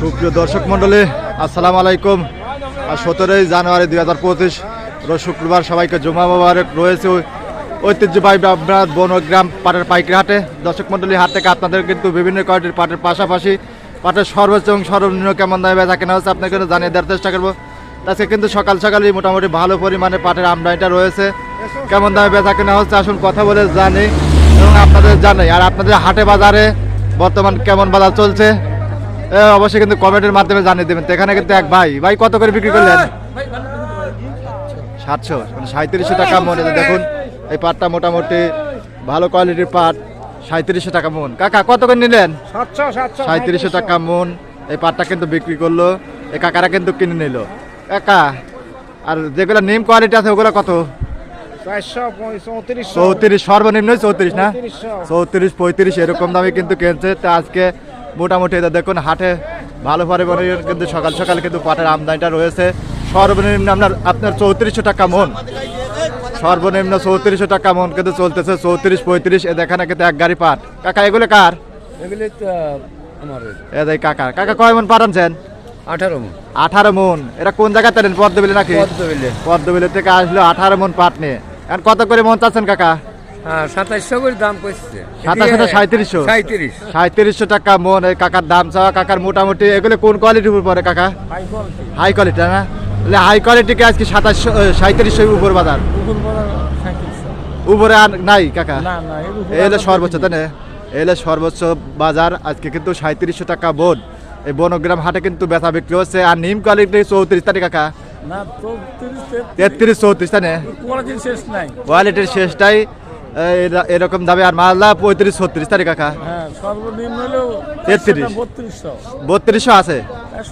সুপ্রিয় দর্শক মণ্ডলী, আসসালামু আলাইকুম। আর সতেরোই জানুয়ারি দুই হাজার পঁচিশ শুক্রবার সবাইকে জমা মোবারক রয়েছে। ঐতিহ্যবাহী আপনার বনগ্রাম পাটের পাইকারি হাটে। দর্শক মণ্ডলী, হাট থেকে আপনাদের কিন্তু বিভিন্ন কোয়ালিটির পাটের পাশাপাশি পাটের সর্বোচ্চ এবং সর্বনিম্ন কেমন দামে বেচা কেনা হচ্ছে আপনাকে কিন্তু জানিয়ে দেওয়ার চেষ্টা করব। আজকে কিন্তু সকাল সকালই মোটামুটি ভালো পরিমাণে পাটের আমদানিটা রয়েছে। কেমন দামে বেচা কেনা হচ্ছে আসুন কথা বলে জানি এবং আপনাদের জানাই। আর আপনাদের হাটে বাজারে বর্তমান কেমন বাজার চলছে? অবশ্যই কিন্তু কমেন্টের মাধ্যমে জানিয়ে দেবেন। তো এখানে কিন্তু এক ভাই। ভাই কত করে বিক্রি করলেন? সাতশো মানে সাঁত্রিশশো টাকা মন। দেখুন এই পাটটা মোটামুটি ভালো কোয়ালিটির পাট সাঁত্রিশশো টাকা মন। কাকা কত করে নিলেন? সাঁত্রিশশো টাকা মন। এই পাটটা কিন্তু বিক্রি করল। এই কাকারা কিন্তু কিনে নিল। কাকা আর যেগুলো নিম কোয়ালিটি আছে ওগুলো কত? চৌত্রিশ সর্বনিম্ন চৌত্রিশ না? চৌত্রিশ পঁয়ত্রিশ এরকম দামে কিন্তু কিনছে। তো আজকে মোটামুটি এটা দেখুন হাটে ভালো পরিমাণে কিন্তু সকাল সকাল কিন্তু পাটের আমদানিটা রয়েছে। সর্বনিম্ন আপনার আপনার চৌত্রিশশো টাকা মন। সর্বনিম্ন চৌত্রিশশো টাকা মন কিন্তু চলতেছে চৌত্রিশ পঁয়ত্রিশ। এ দেখানে কিন্তু এক গাড়ি পাট। কাকা এগুলো কার? এগুলি তো আমার এ দেখ কাকা কাকা কয় মন পাট আনছেন? আঠারো মন। আঠারো মন। এটা কোন জায়গায় তেলেন পদ্মবিলি নাকি? পদ্ম বিলে পদ্মবিলি থেকে আসলো আঠারো মন পাট নিয়ে। এখন কত করে মন চাচ্ছেন কাকা? সাতাইশশো করে দাম করছে সাতাশশো না সাঁত্রিশশো? সাঁত্রিশ। সাঁত্রিশশো টাকা মন এই কাকার দাম চাওয়া কাকার মোটামুটি এগুলো কোন কোয়ালিটির উপর পড়ে কাকা হাই কোয়ালিটি না? তাহলে হাই কোয়ালিটিকে আজকে সাতাশশো সাঁত্রিশশো উপর বাজার? উপরে আর নাই কাকা? সর্বোচ্চ তাই না? সর্বোচ্চ বাজার আজকে কিন্তু সাঁত্রিশশো টাকা বোন এই বনগ্রাম হাটে কিন্তু ব্যথা বিক্রি হচ্ছে আর নিম কোয়ালিটি চৌত্রিশ তাই না কাকা? তেত্রিশ। চৌত্রিশ তাই না? কোয়ালিটির শেষ নাই। কোয়ালিটির শেষটাই এরকম দামে আর মালদা পঁয়ত্রিশ ছত্রিশ তারিখ কাকা? হ্যাঁ সর্বনিম্ন তেত্রিশ। বত্রিশশো। আছে?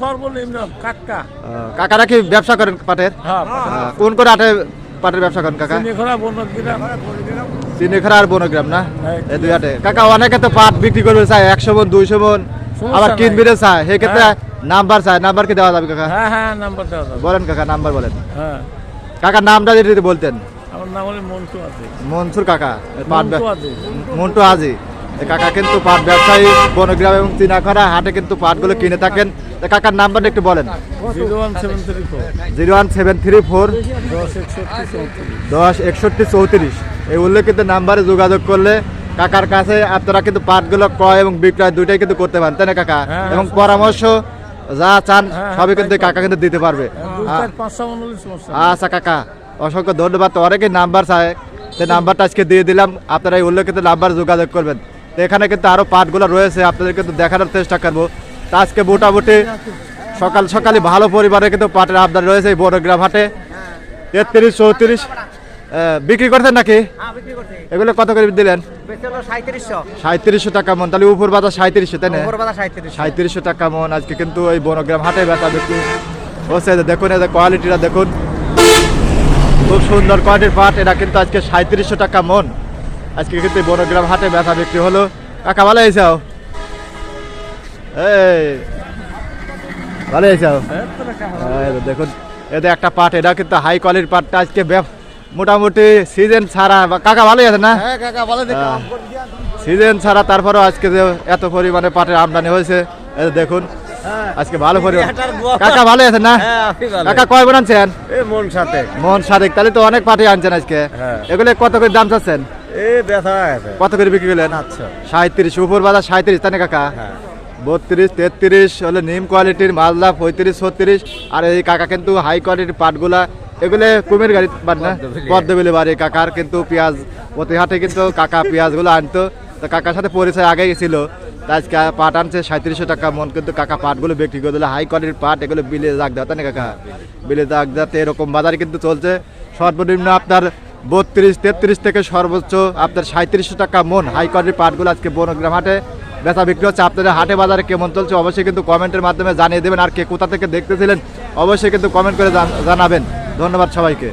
সর্বনিম্ন কাটকা আহ, কাকারা কি ব্যবসা করেন পাটের? হ্যাঁ কোন করে আটে পাটের ব্যবসা করেন কাকা? চিনিখরা আর বনগ্রাম না? হ্যাঁ। এই দুই হাটে কাকা অনেকে তো পাট বিক্রি করবে চায় একশো মন দুইশো মন আবার নাই। কিনবি চায়। সেক্ষেত্রে হ্যাঁ। নাম্বার চায়। নাম্বার কি দেওয়া যাবে কাকা? হ্যাঁ হ্যাঁ নাম্বার দেওয়া যাবে। বলেন কাকা নাম্বার বলেন। হ্যাঁ। কাকার নামটা যদি বলতেন। মনসুর কাকা পাট মন্টু আজি। কাকা কিন্তু পাট ব্যবসায়ী বনগ্রাম এবং চিনাখরা হাটে কিন্তু পাটগুলো কিনে থাকেন। কাকার নাম্বারটা একটু বলেন। Zero one seven three four. দশ একষট্টি চৌত্রিশ। এই উল্লেখিত নাম্বারে যোগাযোগ করলে কাকার কাছে আপনারা কিন্তু পাটগুলো ক্রয় এবং বিক্রয় দুইটাই কিন্তু করতে পারেন। তাই না কাকা? হ্যাঁ, এবং হ্যাঁ, পরামর্শ যা চান হ্যাঁ, সবই কিন্তু কাকা কিন্তু দিতে পারবে। আচ্ছা কাকা। অসংখ্য ধন্যবাদ। তো অনেকেই নাম্বার চায়। সেই নাম্বারটা আজকে দিয়ে দিলাম। আপনারা এই উল্লেখিত নাম্বার যোগাযোগ করবেন। তো এখানে কিন্তু আরও পাটগুলো রয়েছে। আপনাদের কিন্তু দেখানোর চেষ্টা করব। তা আজকে মোটামুটি সকাল সকালে ভালো পরিবারে কিন্তু পাটের আবদার রয়েছে এই বড়গ্রাম হাটে। তেত্রিশ চৌত্রিশ। বিক্রি করছেন নাকি? এগুলো কত করে দিলেন? সাঁত্রিশশো টাকা মন। তাহলে উপর বাজার সাঁত্রিশশো তাই না? সাঁত্রিশশো টাকা মন। আজকে কিন্তু এই বনগ্রাম হাটে বেচা বিক্রি হচ্ছে। দেখুন যে কোয়ালিটিটা দেখুন। খুব সুন্দর কোয়ালিটির পাট। এটা কিন্তু আজকে সাঁত্রিশশো টাকা মন। আজকে কিন্তু বনগ্রাম হাটে ব্যথা বিক্রি হলো। কাকা ভালো হয়েছাও এই ভালো হয়েছাও হ্যাঁ, দেখুন এদের একটা পাট এটা কিন্তু হাই কোয়ালিটির পাটটা আজকে মোটামুটি সিজন ছাড়া কাকা ভালোই আছে না? কাকা ভালো দেখে হ্যাঁ। সিজন ছাড়া তারপরেও আজকে যে এত পরিমাণে পাটের আমদানি হয়েছে। দেখুন আজকে ভালো পরিমাণ কাকা ভালো আছেন না? হ্যাঁ কাকা কয় বোন আনছেন? মন সাথে। মোহন সাদেক তাহলে তো অনেক পাটি আনছেন আজকে। হ্যাঁ। এগুলো কত করে দাম চাচ্ছেন? কত করে বিক্রি করলেন? আচ্ছা। সাঁত্রিশ উপর বাজার সাঁত্রিশ তাই না কাকা? হ্যাঁ। বত্রিশ তেত্রিশ হলে নিম কোয়ালিটির মালদা পঁয়ত্রিশ ছত্রিশ আর এই কাকা কিন্তু হাই কোয়ালিটির পাটগুলা এগুলো কুমির গাড়ি পাট না? পদ্মবিলি। পদ্মবিলি বাড়ি কাকার কিন্তু পেঁয়াজ প্রতি হাটে কিন্তু কাকা পেঁয়াজগুলো আনতো। তো কাকার সাথে পরিচয় আগে গেছিল আজকে পাট আনছে, সাঁত্রিশশো টাকা মন, কিন্তু কাকা পাটগুলো বিক্রি করে দিলে। হাই কোয়ালিটির পাট, এগুলো বিলে দাগ দেওয়া, তাই না কাকা? বিলে দাগ দেওয়াতে এরকম বাজার কিন্তু চলছে। সর্বনিম্ন আপনার বত্রিশ, তেত্রিশ থেকে সর্বোচ্চ আপনার সাঁত্রিশশো টাকা মন হাই কোয়ালিটির পাটগুলো আজকে বনগ্রাম হাটে বেচা বিক্রি হচ্ছে। আপনাদের হাটে বাজারে কেমন চলছে অবশ্যই কিন্তু কমেন্টের মাধ্যমে জানিয়ে দেবেন। আর কে কোথা থেকে দেখতেছিলেন, অবশ্যই কিন্তু কমেন্ট করে জানাবেন। ধন্যবাদ সবাইকে।